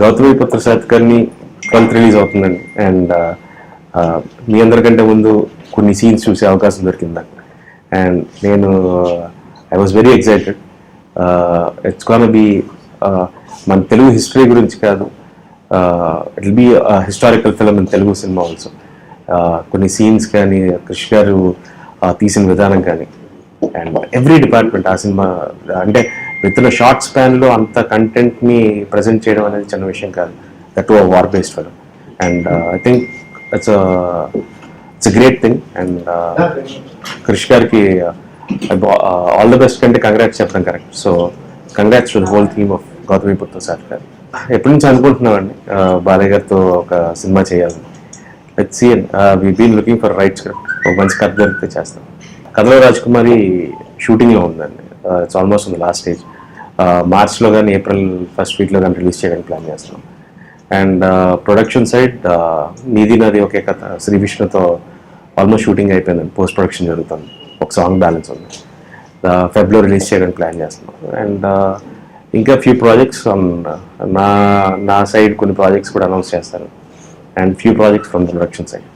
Gautami Putra Satakarni twelfth release అవుతుందండి. And మీ అందరికంటే ముందు కొన్ని సీన్స్ చూసే అవకాశం దొరికింది. అండ్ నేను I was very excited it's can be మన తెలుగు హిస్టరీ గురించి కాదు it will be historical film in Telugu cinema also కొన్ని సీన్స్ కానీ కృష్ గారు తీసిన విధానం కానీ అండ్ ఎవ్రీ డిపార్ట్మెంట్ ఆ సినిమా అంటే విత్ ఇన్ షార్ట్ స్పాన్లో అంత కంటెంట్ని ప్రజెంట్ చేయడం అనేది చిన్న విషయం కాదు. That war based film and I think it's it's great thing and Krish గారికి ఆల్ ద బెస్ట్ కంటే కంగ్రాట్స్ చెప్పడం correct so congrats to whole theme of Gautami Putra sir గారు ఎప్పటి నుంచి అనుకుంటున్నామండి? Uh, బాలయ్య గారితో ఒక సినిమా చేయాలని. Let see we been looking for right script ఒక మంచి కథ దొరికితే చేస్తాం. కథలో రాజకుమారి షూటింగ్లో ఉందండి. ఇట్స్ ఆల్మోస్ట్ ఉంది లాస్ట్ స్టేజ్ మార్చ్లో కానీ ఏప్రిల్ ఫస్ట్ వీక్లో కానీ రిలీజ్ చేయడానికి ప్లాన్ చేస్తున్నాం. అండ్ ప్రొడక్షన్ సైడ్ నీది నది ఒకే కథ శ్రీ విష్ణుతో ఆల్మోస్ట్ షూటింగ్ అయిపోయిందండి పోస్ట్ ప్రొడక్షన్ జరుగుతుంది. ఒక సాంగ్ బ్యాలెన్స్ ఉంది. Uh, ఫెబ్లో రిలీజ్ చేయడానికి ప్లాన్ చేస్తున్నాం. అండ్ uh, ఇంకా ఫ్యూ ప్రాజెక్ట్స్ uh, నా నా సైడ్ కొన్ని ప్రాజెక్ట్స్ కూడా అనౌన్స్ చేస్తారు. And few projects from production side